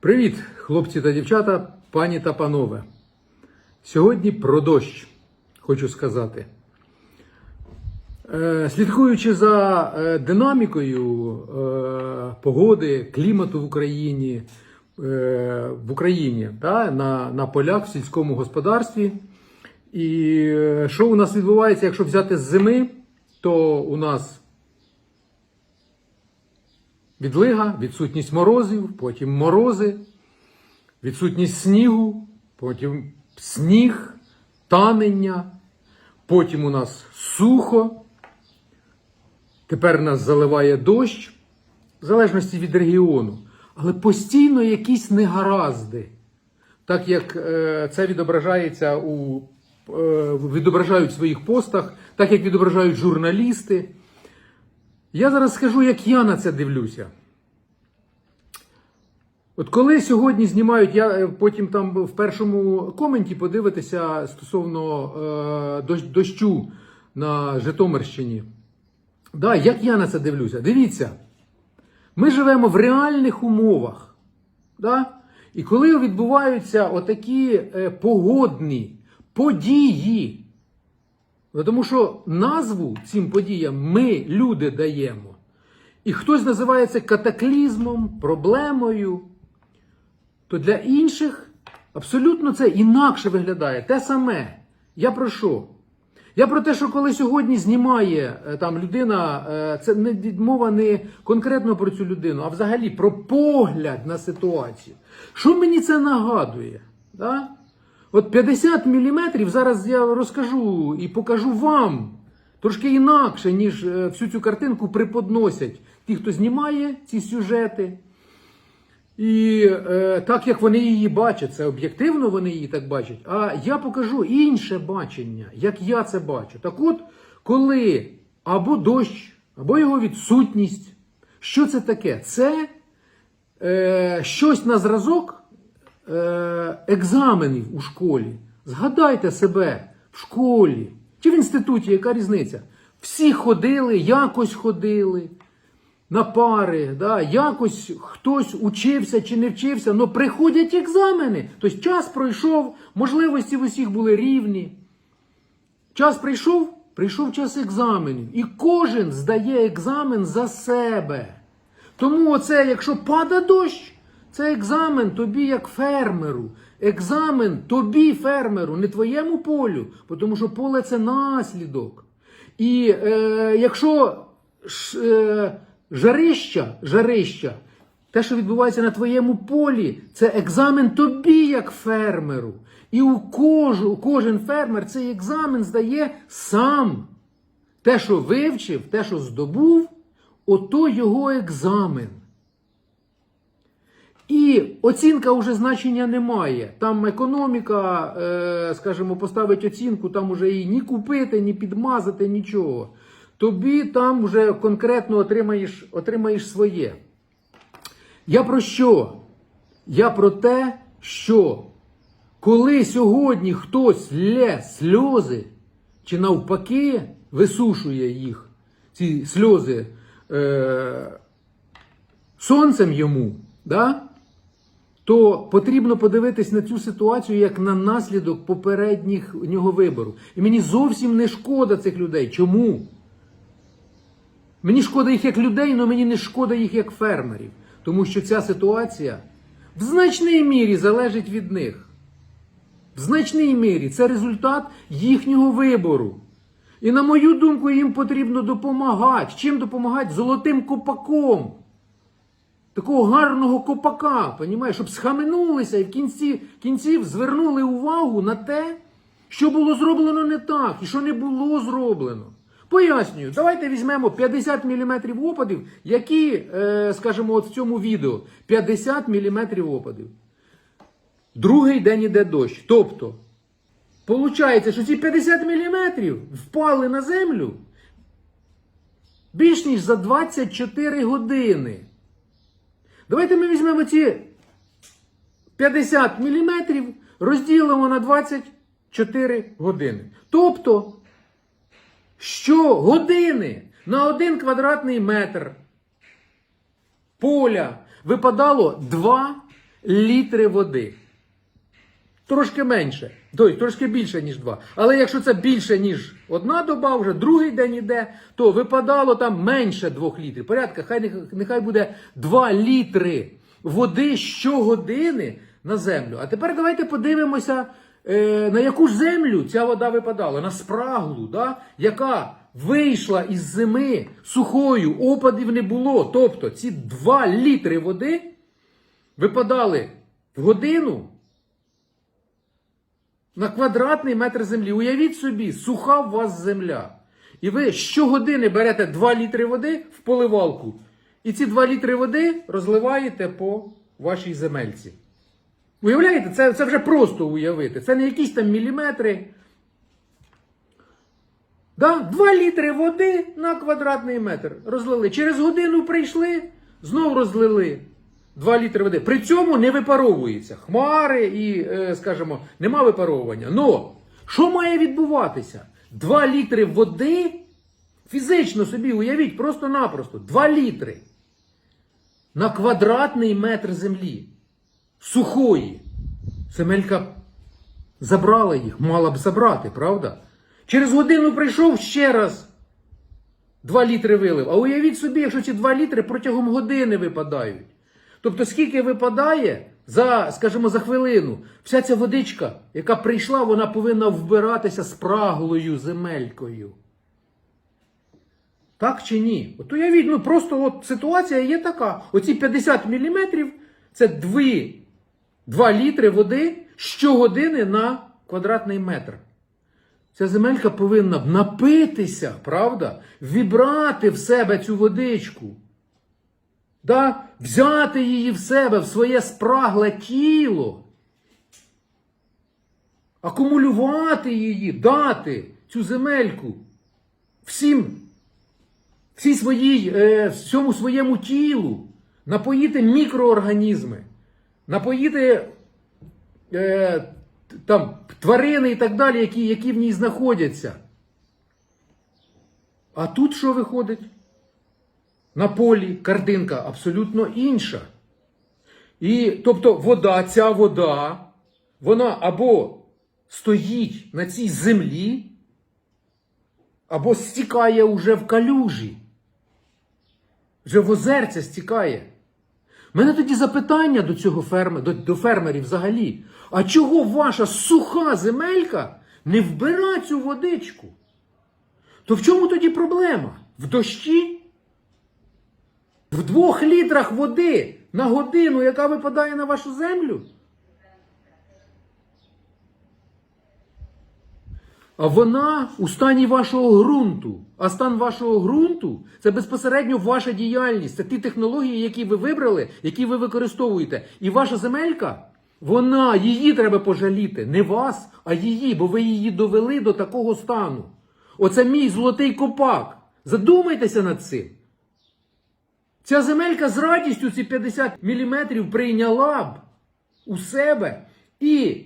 Привіт, хлопці та дівчата, пані та панове. Сьогодні про дощ, хочу сказати. Е, Слідкуючи за е, динамікою е, погоди, клімату в Україні, в Україні да, на, на полях в сільському господарстві. І що у нас відбувається, якщо взяти з зими, то у нас відлига, відсутність морозів, потім морози, відсутність снігу, потім сніг, танення, потім у нас сухо, тепер нас заливає дощ, в залежності від регіону, але постійно якісь негаразди. Так як е, це відображається у е, відображають в своїх постах, так як відображають журналісти. Я зараз скажу, як я на це дивлюся. От коли сьогодні знімають, я е, потім там в першому коменті подивитися стосовно е, дощ- дощу на Житомирщині. Да, як я на це дивлюся? Дивіться, ми живемо в реальних умовах. Да? І коли відбуваються отакі е, погодні події, Тому що назву цим подіям ми, люди, даємо. І хтось називає це катаклізмом, проблемою, то для інших абсолютно це інакше виглядає. Те саме. Я про що? Я про те, що коли сьогодні знімає е, там людина, е, це не мова не конкретно про цю людину, а взагалі про погляд на ситуацію. Що мені це нагадує? Да? От 50 мм зараз я розкажу і покажу вам трошки інакше, ніж е, всю цю картинку преподносять ті, хто знімає ці сюжети. І е, так як вони її бачать, це об'єктивно вони її так бачать. А я покажу інше бачення, як я це бачу. Так от, коли або дощ, або його відсутність, що це таке? Це е, щось на зразок екзаменів у школі. Згадайте себе в школі чи в інституті, яка різниця? Всі ходили, якось ходили на пари, да, якось хтось учився чи не вчився, але приходять екзамени. Тобто час пройшов, можливості в усіх були рівні. Час прийшов, прийшов час екзаменів. І кожен здає екзамен за себе. Тому оце, якщо пада дощ, це екзамен тобі як фермеру. Екзамен тобі, фермеру, не твоєму полю, тому що поле це наслідок. І е, якщо ш, е, жарища, жарища, те, що відбувається на твоєму полі, це екзамен тобі як фермеру. І у, кож, у кожен фермер цей екзамен здає сам. Те, що вивчив, те, що здобув, ото його екзамен. І оцінка вже значення немає. Там економіка, е, скажімо, поставить оцінку, там вже її ні купити, ні підмазати, нічого. Тобі там вже конкретно отримаєш, отримаєш своє. Я про що? Я про те, що коли сьогодні хтось лє сльози, чи навпаки висушує їх, ці сльози е, сонцем йому, да? То потрібно подивитись на цю ситуацію як на наслідок попередніх нього вибору. І мені зовсім не шкода цих людей. Чому? Мені шкода їх як людей, але мені не шкода їх як фермерів. Тому що ця ситуація в значній мірі залежить від них. В значній мірі це результат їхнього вибору. І на мою думку, їм потрібно допомагати. Чим допомагати? Золотим копаком. Такого гарного копака, понімаєш, щоб схаменулися і в кінці кінців звернули увагу на те, що було зроблено не так і що не було зроблено. Пояснюю, давайте візьмемо 50 мм опадів, які, е, скажімо, от в цьому відео 50 мм опадів. Другий день іде дощ. Тобто, виходить, що ці 50 мм впали на землю більш ніж за 24 години. Давайте ми візьмемо ці 50 мм, розділимо на 24 години. Тобто, що години на 1 квадратний метр поля випадало 2 літри води. Трошки менше, тобто трошки більше, ніж два. Але якщо це більше, ніж одна доба, вже другий день іде, то випадало там менше двох літрів. Порядка, хай нехай буде 2 літри води щогодини на землю. А тепер давайте подивимося, е, на яку ж землю ця вода випадала. На спраглу, да? яка вийшла із зими сухою, опадів не було. Тобто ці 2 літри води випадали в годину на квадратний метр землі. Уявіть собі, суха у вас земля. І ви щогодини берете 2 літри води в поливалку. І ці 2 літри води розливаєте по вашій земельці. Уявляєте, це, це вже просто уявити. Це не якісь там міліметри. Да? 2 літри води на квадратний метр розлили. Через годину прийшли, знов розлили 2 літри води. При цьому не випаровується. Хмари і, е, скажімо, нема випаровування. Но що має відбуватися? 2 літри води. Фізично собі уявіть, просто-напросто 2 літри на квадратний метр землі. Сухої. Земелька забрала їх, мала б забрати, правда? Через годину прийшов ще раз. 2 літри вилив. А уявіть собі, якщо ці 2 літри протягом години випадають. Тобто, скільки випадає за, скажімо, за хвилину, вся ця водичка, яка прийшла, вона повинна вбиратися спраглою земелькою. Так чи ні? От уявіть, ну просто от ситуація є така. Оці 50 мм це 2, 2 літри води щогодини на квадратний метр. Ця земелька повинна напитися, правда? Вібрати в себе цю водичку. Да? Взяти її в себе, в своє спрагле тіло. Акумулювати її, дати цю земельку всім, всій своїй, е, всьому своєму тілу, напоїти мікроорганізми, напоїти е, там, тварини і так далі, які, які в ній знаходяться. А тут що виходить? На полі картинка абсолютно інша. І тобто вода, ця вода, вона або стоїть на цій землі, або стікає уже в калюжі. Вже в озерця стікає. У мене тоді запитання до цього фермера, до, до фермерів взагалі. А чого ваша суха земелька не вбира цю водичку? То в чому тоді проблема? В дощі? В двох літрах води на годину, яка випадає на вашу землю? А вона у стані вашого ґрунту. А стан вашого ґрунту це безпосередньо ваша діяльність. Це ті технології, які ви вибрали, які ви використовуєте. І ваша земелька, вона, її треба пожаліти. Не вас, а її, бо ви її довели до такого стану. Оце мій золотий копак. Задумайтеся над цим. Ця земелька з радістю ці 50 мм прийняла б у себе і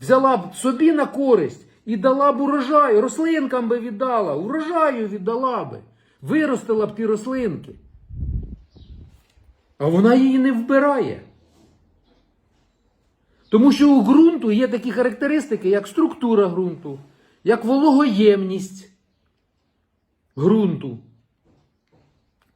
взяла б собі на користь і дала б урожай, рослинкам би віддала, урожаю віддала би, виростила б ті рослинки. А вона її не вбирає. Тому що у ґрунту є такі характеристики, як структура ґрунту, як вологоємність ґрунту.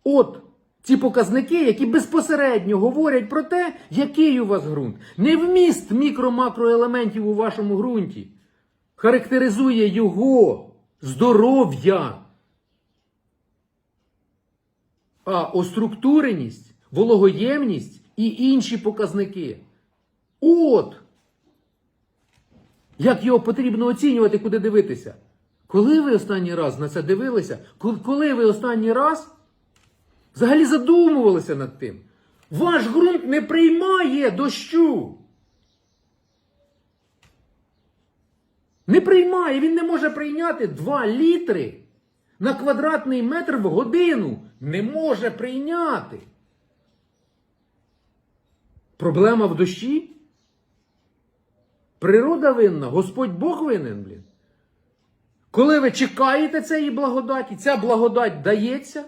От ці показники, які безпосередньо говорять про те, який у вас ґрунт. Не вміст мікро-макроелементів у вашому ґрунті характеризує його здоров'я. А оструктуреність, вологоємність і інші показники. От! Як його потрібно оцінювати, куди дивитися? Коли ви останній раз на це дивилися? Коли- ви останній раз взагалі задумувалися над тим? Ваш ґрунт не приймає дощу. Не приймає, він не може прийняти 2 літри на квадратний метр в годину. Не може прийняти. Проблема в дощі? Природа винна, Господь Бог винен, блін. Коли ви чекаєте цієї благодаті, ця благодать дається,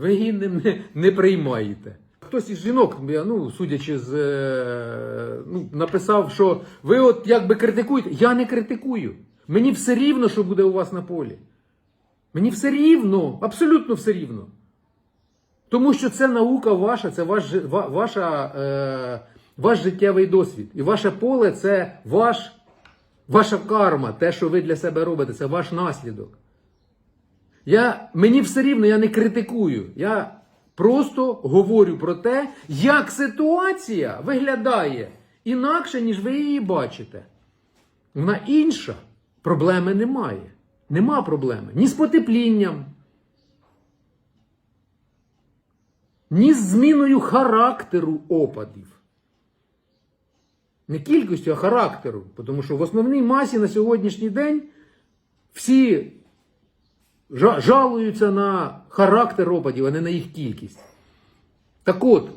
ви її не, не, приймаєте. хтось із жінок, ну, судячи з е, ну, написав, що ви от якби критикуєте. Я не критикую. Мені все рівно, що буде у вас на полі. Мені все рівно, абсолютно все рівно. Тому що це наука ваша, це ваш, ваша, е, ваш життєвий досвід. І ваше поле це ваш, ваша карма, те, що ви для себе робите, це ваш наслідок. Я, мені все рівно, я не критикую. Я просто говорю про те, як ситуація виглядає інакше, ніж ви її бачите. Вона інша. Проблеми немає. Нема проблеми. Ні з потеплінням, ні з зміною характеру опадів. Не кількістю, а характеру. Тому що в основній масі на сьогоднішній день всі жалуються на характер опадів, а не на їх кількість. Так от,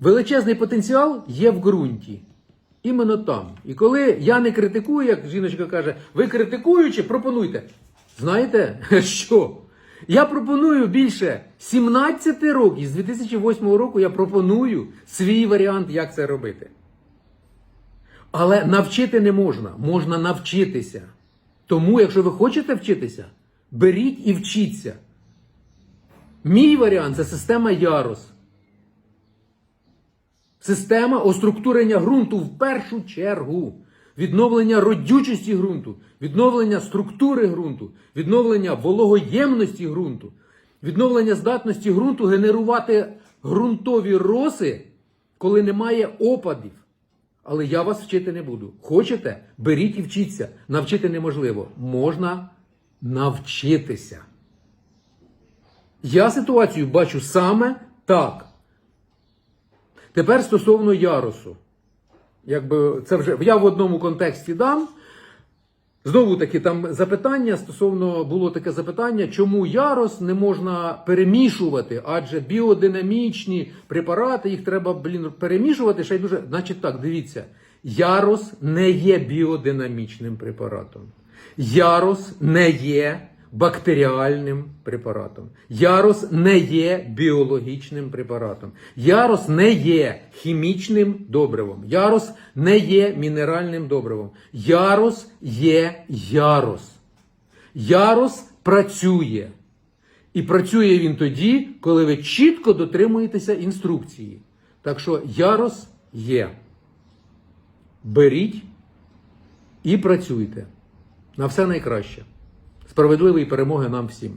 величезний потенціал є в ґрунті. Іменно там. І коли я не критикую, як жіночка каже, ви критикуючи, пропонуйте. Знаєте що? Я пропоную більше 17 років, з 2008 року я пропоную свій варіант, як це робити. Але навчити не можна, можна навчитися. Тому, якщо ви хочете вчитися, беріть і вчіться. Мій варіант це система Ярос. Система оструктурення ґрунту в першу чергу. Відновлення родючості ґрунту, відновлення структури ґрунту, відновлення вологоємності ґрунту, відновлення здатності ґрунту генерувати ґрунтові роси, коли немає опадів. Але я вас вчити не буду. Хочете? Беріть і вчіться. Навчити неможливо. Можна навчитися. Я ситуацію бачу саме так. Тепер стосовно ярусу. Якби це вже я в одному контексті дам. Знову таки, там запитання стосовно було таке запитання, чому ярос не можна перемішувати, адже біодинамічні препарати, їх треба блін, перемішувати. Ще й дуже. Значить так, дивіться, ярос не є біодинамічним препаратом. Ярос не є бактеріальним препаратом. Ярос не є біологічним препаратом. Ярос не є хімічним добривом. Ярос не є мінеральним добривом. Ярос є ярос. Ярос працює. І працює він тоді, коли ви чітко дотримуєтеся інструкції. Так що ярос є. Беріть і працюйте. На все найкраще. Справедливої перемоги нам всім.